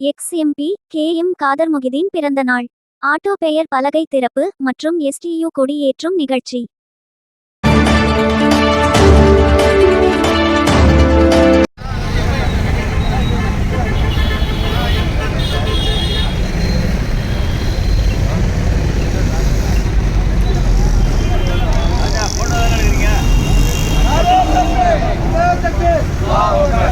Ex MP K M Kader Mohideen பிறந்த நாள் auto பெயர் பலகை திறப்பு மற்றும் எஸ்டியு கொடியேற்றும் நிகழ்ச்சி Wow, okay.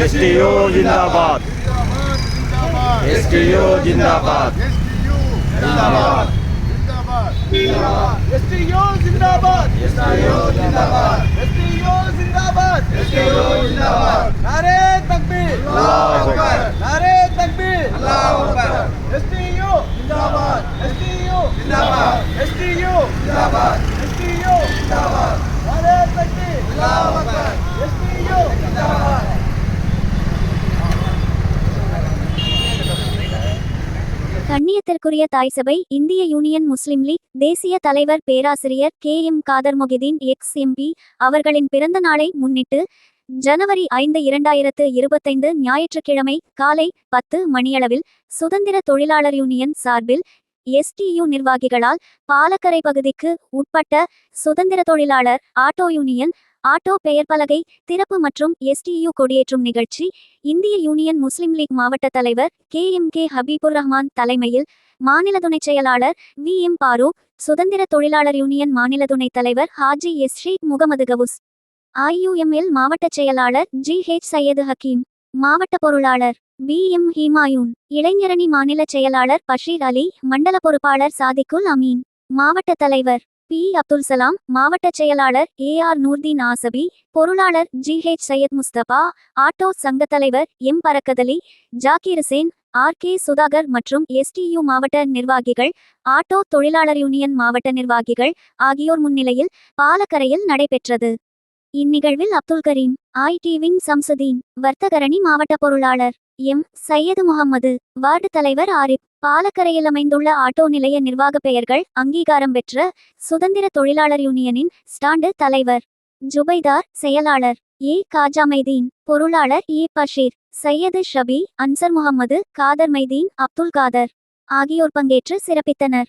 ಎಸ್ಟಿಯು ಜಿಂದಾಬಾದ್ ಎಸ್ಟಿಯು ಜಿಂದಾಬಾದ್ ಎಸ್ಟಿಯು ಜಿಂದಾಬಾದ್ ಎಸ್ಟಿಯು ಜಿಂದಾಬಾದ್ ಎಸ್ಟಿಯು ಜಿಂದಾಬಾದ್ ಎಸ್ಟಿಯು ಜಿಂದಾಬಾದ್ ನಾರೇ ತಕ್ಬೀರ್ ಅಲ್ಲಾಹು ಅಕ್ಬರ್ ನಾರೇ ತಕ್ಬೀರ್ ಅಲ್ಲಾಹು ಅಕ್ಬರ್ ಎಸ್ಟಿಯು ಜಿಂದಾಬಾದ್ ಎಸ್ಟಿಯು ಜಿಂದಾಬಾದ್ ಎಸ್ಟಿಯು ಜಿಂದಾಬಾದ್ ಎಸ್ಟಿಯು ಜಿಂದಾಬಾದ್ ನಾರೇ ತಕ್ಬೀರ್ ಅಲ್ಲಾಹು ಅಕ್ಬರ್ கண்ணியத்திற்குரிய தாய் சபை இந்திய யூனியன் முஸ்லிம் லீக் தேசிய தலைவர் பேராசிரியர் K M Kader Mohideen ex MP அவர்களின் பிறந்த நாளை முன்னிட்டு ஜனவரி ஐந்து இரண்டாயிரத்து இருபத்தைந்து ஞாயிற்றுக்கிழமை காலை பத்து மணியளவில் சுதந்திர தொழிலாளர் யூனியன் சார்பில் எஸ்டியு நிர்வாகிகளால் பாலக்கரை பகுதிக்கு உட்பட்ட சுதந்திர தொழிலாளர் ஆட்டோ யூனியன் ஆட்டோ பெயர் பலகை திறப்பு மற்றும் எஸ்டியு கொடியேற்றும் நிகழ்ச்சி இந்திய யூனியன் முஸ்லிம் லீக் மாவட்ட தலைவர் K M K Habibur Rahman தலைமையில் மாநில துணைச் செயலாளர் வி எம் பாரூக் சுதந்திர தொழிலாளர் யூனியன் மாநில துணைத் தலைவர் ஹாஜி எஸ் ஷேக் முகமது கவுஸ் ஐயுஎம்எல் மாவட்ட செயலாளர் ஜி ஹெச் சையது ஹக்கீம் மாவட்ட பொருளாளர் பி எம் ஹீமாயூன் இளைஞரணி மாநில செயலாளர் பஷீர் அலி மண்டல பொறுப்பாளர் சாதிக்குல் அமீன் மாவட்ட தலைவர் பி. அப்துல் சலாம் மாவட்ட செயலாளர் ஏ. ஆர். நூர்தீன் ஆசபி பொருளாளர் G. H. Syed Mustafa auto சங்க தலைவர் M. Barakathali Zakir Hussain R. K. Sudhakar மற்றும் எஸ்டியு மாவட்ட நிர்வாகிகள் ஆட்டோ தொழிலாளர் யூனியன் மாவட்ட நிர்வாகிகள் ஆகியோர் முன்னிலையில் பாலக்கரையில் நடைபெற்றது. இந்நிகழ்வில் அப்துல் கரீம் ஐடி டிவிங் சம்சுதீன் வர்த்தகரணி மாவட்ட பொருளாளர் எம். சையது முகம்மது வார்டு தலைவர் ஆரிப் பாலக்கரையில் அமைந்துள்ள ஆட்டோ நிலைய நிர்வாக பெயர்கள் அங்கீகாரம் பெற்ற சுதந்திர தொழிலாளர் யூனியனின் ஸ்டாண்டு தலைவர் ஜுபைதார் செயலாளர் ஏ. காஜாமைதீன் பொருளாளர் ஏ. பஷீர் சையது ஷபி அன்சர் முகமது காதர் மைதீன் அப்துல் காதர் ஆகியோர் பங்கேற்று சிறப்பித்தனர்.